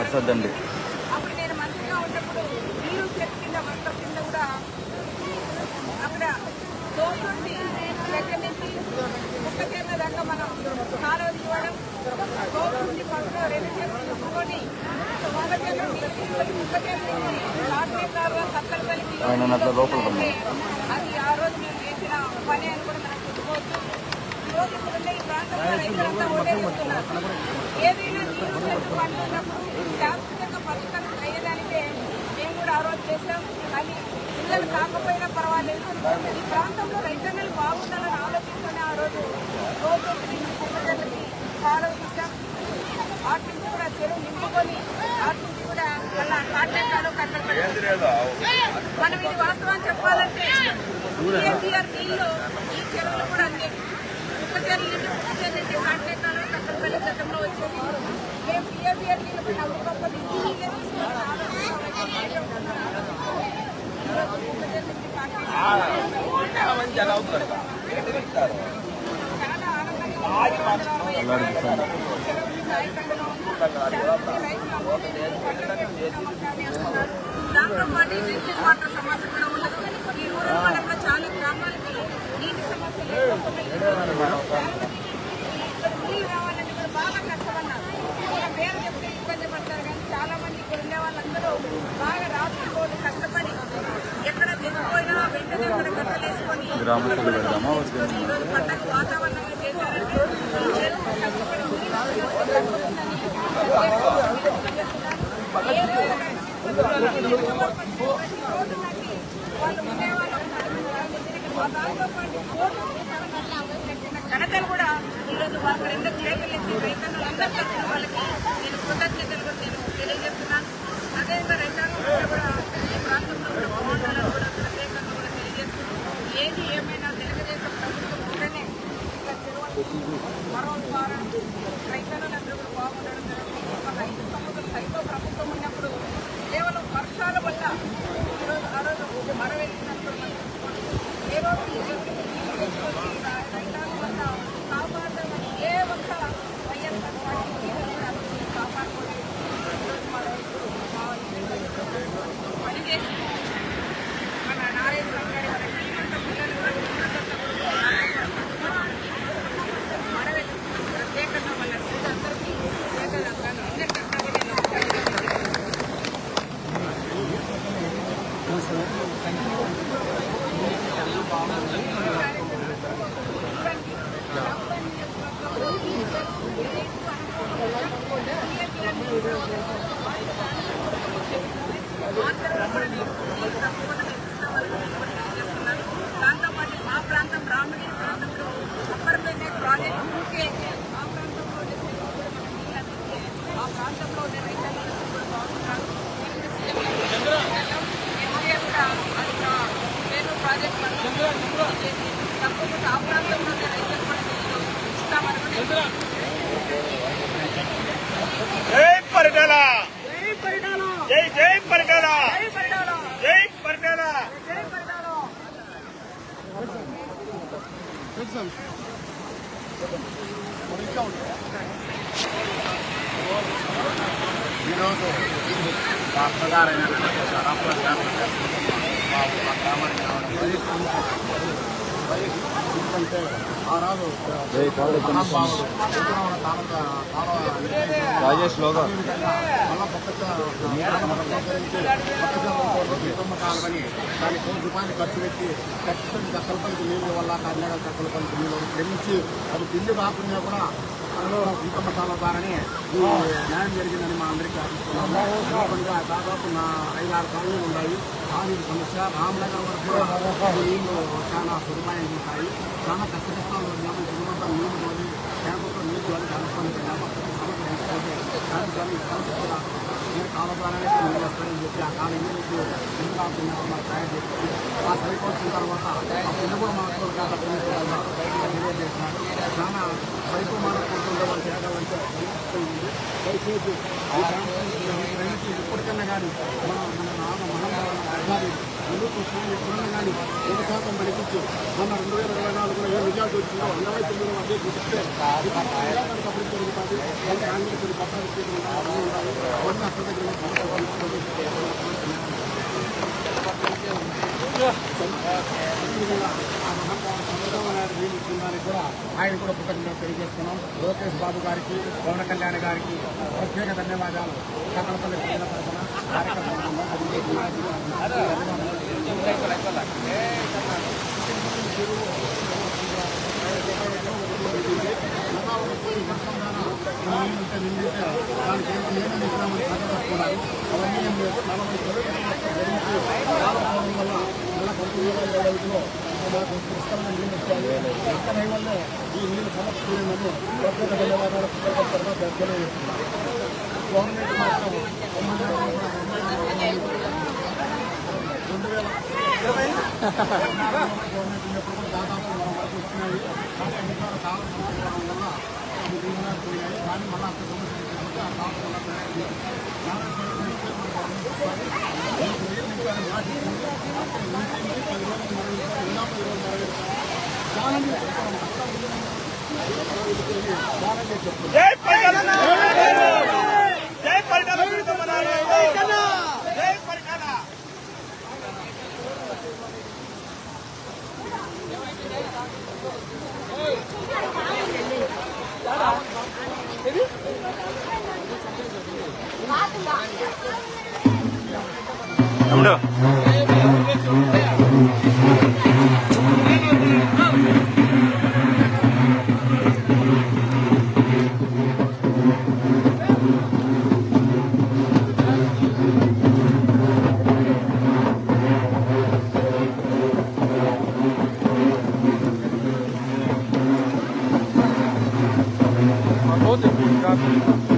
వస్తుందండి. అప్పుడు నేను మంత్రిగా ఉన్నప్పుడు నీరు చెట్టు కింద మొత్త కింద కూడా అక్కడ తోటి దగ్గర నుంచి ముక్క చెట్ల దాకా మనం కాలువ ఇవ్వడం తోటి పక్కన రెండు చూసుకొని ముక్క తీసుకొని ముక్క కలిపి. అది ఆ రోజు మేము చేసిన పని అని కూడా మనం చెప్పుకోవచ్చు ఈ ఈ ప్రాంతంలో రైతులంతా ఒకటే చెప్తున్నారు ఏదైనా నీరు చెట్టు పంట ఉన్నప్పుడు శాశ్వతంగా పరిష్కారం అయ్యేదానికే మేము కూడా ఆ రోజు చేసాం కానీ పిల్లలు కాకపోయినా పర్వాలేదు ఈ ప్రాంతంలో రైతన్నలు బాగుండాలని ఆలోచించుకొని ఆ రోజు రోజు కుక్కజల్లకి కాలువ వాటి నుంచి కూడా చెరువు నింపుకొని వాటి నుంచి కూడా మళ్ళా కాటేకాలు కట్టలు మనం ఇది వాస్తవం చెప్పాలంటే కేసీఆర్ నీళ్ళు ఈ చెరువులు కూడా అన్ని కుక్క చెరువు నుండి కుక్క చెరువు నుండి కాటేకాలు కట్టలపల్లి గతంలో వచ్చేది మేము కేసీఆర్ నీళ్ళు కూడా నవ్వు గొప్పది ఈ నీళ్ళే తీసుకొని ఆలోచించాలి. ఈరోజు కుక్క చెరువు నుంచి కాటేకాలు చాలా ఆనందంగా దాంతో పాటు ఈ డ్రింకింగ్ వాటర్ సమస్య కూడా ఉండదు ఈ రూరల్ మండలంలో గ్రామస్తులు పెడదామా? తీసుకొని ఈ రోజు పండగ వాతావరణంగా చేశారంటే ఈ చెరువు కష్టపడి ఏ రోజు కడకలు కూడా ఈరోజు వాళ్ళ రెండు కేకలు ఎత్తి రైతన్నులందరూ కలిసిన వాళ్ళకి నేను కృతజ్ఞతలు కూడా నేను తెలియజేస్తున్నాను అదేవిధంగా రైతాంగం కూడా よろしくお願いします。జై పరిటాల. జై జై జై పరిటాల. జై పరిటాల. ఈరోజు మా అత్తగారైనటువంటి సరాఫా శాస్త్ర మా మా గ్రామానికి రావడం ఎందుకంటే ఆ రోజు రాజేష్ లోగా. మళ్ళా పక్క కాలవని కోటి రూపాయలు ఖర్చు పెట్టి ఖచ్చితంగా దక్కలపల్లికి నీళ్ళు వల్ల కర్ణాటక దక్కలపల్లికి నీళ్ళు నిర్మించి అది బిల్లు కాకుండా కూడా అందులో కుటుంబ కాలం ద్వారానే ఈ న్యాయం జరిగిందని మా అందరికీ ఆశిస్తున్నాము దాదాపు నా ఐదు ఆరు కాలనీలు ఉన్నాయి కాలనీ సమస్య రామనగర్ వరకు కూడా ఈ చాలా సదుపాయం ఉంటాయి చాలా కష్ట కష్టాలు ఉన్నాము కుటుంబంతో నీళ్ళు అని దానికి కానీ ఈ సమస్య కూడా నేను కాలం ద్వారానే నీళ్ళు వస్తాయని చెప్పి ఆ కాలం నీళ్ళకి ఎందుకు కాకుండా మాకు తయారు చేసి ఆ సైట్ వచ్చిన తర్వాత ఆ పిల్ల కూడా మాకు చాలా తెలియజేసినారు చాలా రైతు మాట్లాడుకుంటుండే వాళ్ళు చేయాలంటే దయచేసి ఈ ప్రాంతానికి ఇప్పటికన్నా కానీ మన మన నాన్న మనం అధికారి ముందుకు వస్తున్నాయి ఎప్పుడన్నా కానీ ఒక శాతం పనిపించి మొన్న రెండు వేల ఇరవై నాలుగులో ఏ రిజల్ట్ వచ్చిందో ఇరవై తొమ్మిది అదే గుర్తిస్తే అప్పుడు జరుగుతుంది. దానికి ఆంగ్లేయులు పట్టాలు చేతులు ఉండాలి అవన్నీ అక్కడ దగ్గర కూడా ఆయన కూడా కృతజ్ఞతలు తెలియజేస్తున్నాం. లోకేష్ బాబు గారికి పవన్ కళ్యాణ్ గారికి ప్రత్యేక ధన్యవాదాలు. సకలపల్లి ప్రజల తరఫున నిండితే దానికి అవన్నీ నలభై వల్ల పంతొమ్మిది వేల మాకు పుష్కరమైన నీళ్ళు వచ్చాయి ఎక్కడ వల్లే ఈ నీళ్ళు సమకూరిందని ప్రత్యేక ధన్యవాదాలు కృతజ్ఞతలుగా గవర్నమెంట్ మాత్రం వేల గవర్నమెంట్ ఉన్నప్పుడు కూడా దాదాపు వరకు వచ్చినాయి చాలా వల్ల పోయాయి కానీ మళ్ళీ అంత సమస్య ఆ జై పరిటాల జై పరిటాల విడుదల జై పరిటాల రోజు